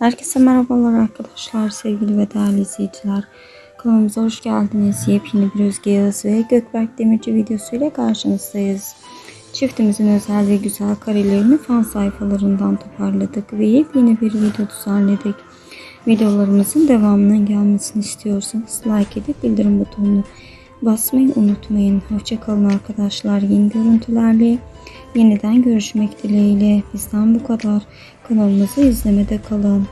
Herkese merhabalar arkadaşlar, sevgili ve değerli izleyiciler. Kanalımıza hoş geldiniz. Yepyeni bir Özge Yağız ve Gökberk Demirci videosuyla karşınızdayız. Çiftimizin özel ve güzel karelerini fan sayfalarından toparladık ve yepyeni bir video düzenledik. Videolarımızın devamının gelmesini istiyorsanız like edip bildirim butonunu basmayı unutmayın. Hoşçakalın arkadaşlar. Yeni görüntülerle yeniden görüşmek dileğiyle. Bizden bu kadar. Kanalımızı izlemede kalın.